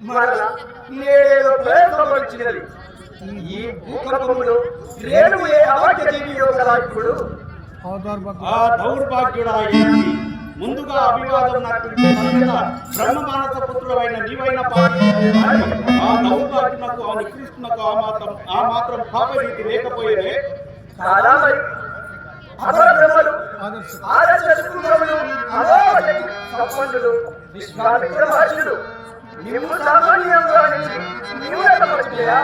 మరలా నేడేదో ప్రయత్నపరిచినది ఈ భూకంపములో రేణువు ఏ అవాక్య ఆ దౌర్భాగ్యుడా ముందుగా అభివాదం నాకు బ్రహ్మ మానస పుత్రుడైన నీవైన ఆ దౌర్భాగ్యునకు ఆ నికృష్ణకు ఆ మాత్రం ఆ మాత్రం అపర బ్రహ్మలు ఆదర్శ సంపన్నులు విశ్వామిత్ర మహర్షులు నీవు సామాన్యంగా నీవు ఎక్కపరిచయా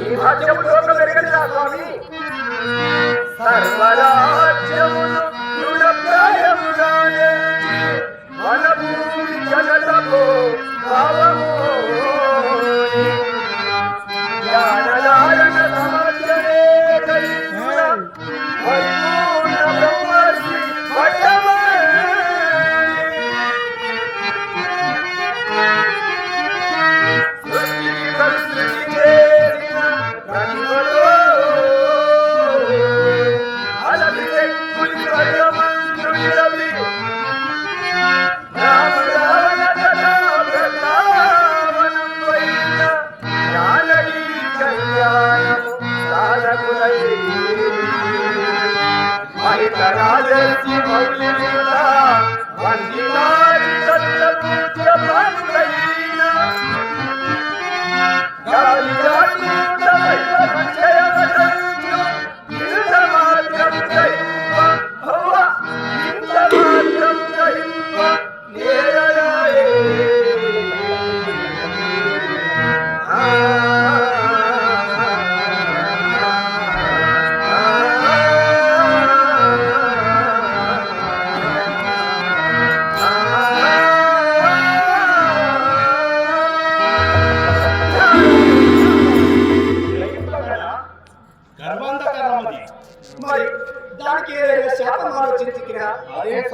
ఈ భాగ్యము లోకం ఎరగని నా స్వామి. సర్వరాజ్యములు తృణప్రాయముగానే మన భూమి జగతము భావము జ్ఞానదాయన సమగ్రమే కలిగిన పరిపూర్ణ బ్రహ్మర్షి వటమణి. సృష్టికి సంస్కృతి చేరిన ప్రతిభలో అలమితే కులి కర్యమంత్రుని రవి. రామ రావణ కథా బృందావనం వైన జానకి కళ్యాణము సాధకులై. మహిత రాజర్షి మౌలిక వందినాది సత్యపూజ్య పాండైన గర్వంధకరమది మరి దానికి ఏదైనా శాపం ఆలోచించుకినా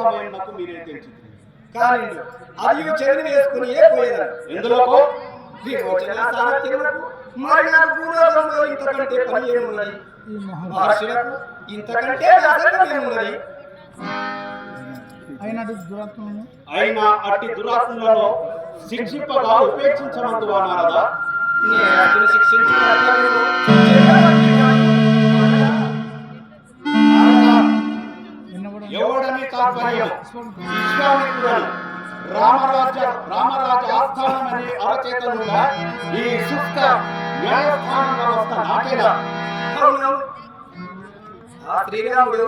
అదే సమయం నాకు మీరే కానీ అది చెవిని వేసుకుని ఏ పోయేదాన్ని ఎందులోకో? విమోచన సామర్థ్యములకు మారిన భూలోకంలో ఇంతకంటే పని ఏమున్నది? మహర్షులకు ఇంతకంటే వ్యాసంగం ఏమున్నది? అయినా అట్టి దురాత్మలలో శిక్షింపగా నేను అతను శిక్షించిన ఎవడని తాత్పర్యం రామరాజ రామరాజ ఆస్థానం అనే అరచేతనుగా ఈ సుప్త న్యాయస్థాన వ్యవస్థ నాకేనా ఆ శ్రీరాముడు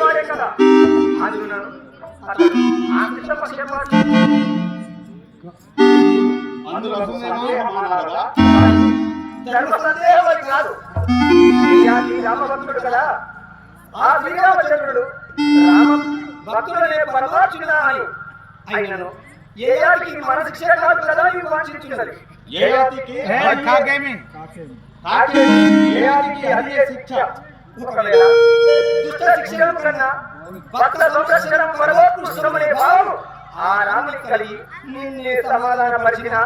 వాడే కదా. అందులో ధర్మ కాదు. రామభక్తుడు కదా. ఆ శ్రీరామచంద్రుడు రామ భక్తుడనే పరమార్చుడా అని. అయినను ఏ యాడికి మన శిక్ష కాదు కదా ఇవి వాంఛించున్నది ఏ కాకేమి? కాకి ఏ జాతికి అదే శిక్ష. ఒకవేళ దుష్ట శిక్షణ కన్నా భక్త సంరక్షణ పరమోత్కృష్టమనే భావం ఆ రామునికి కలిగి నిన్నే సమాధానపరిచిన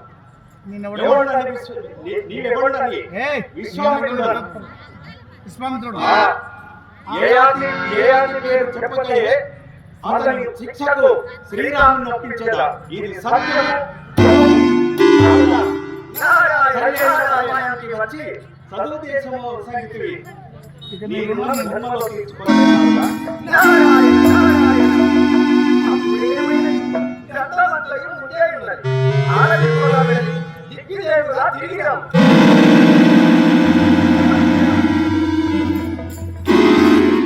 విశ్వామిత్రుడు చెప్పకే అతని శిక్షకు శ్రీరాముని ఒప్పించేదా? ఇది నారాయణకి వచ్చి చదువు దేశము సంగతివి ఇక నీ నీ రుణం రుణం ధర్మలో తీర్చుకోలేదా 一点不拉体力。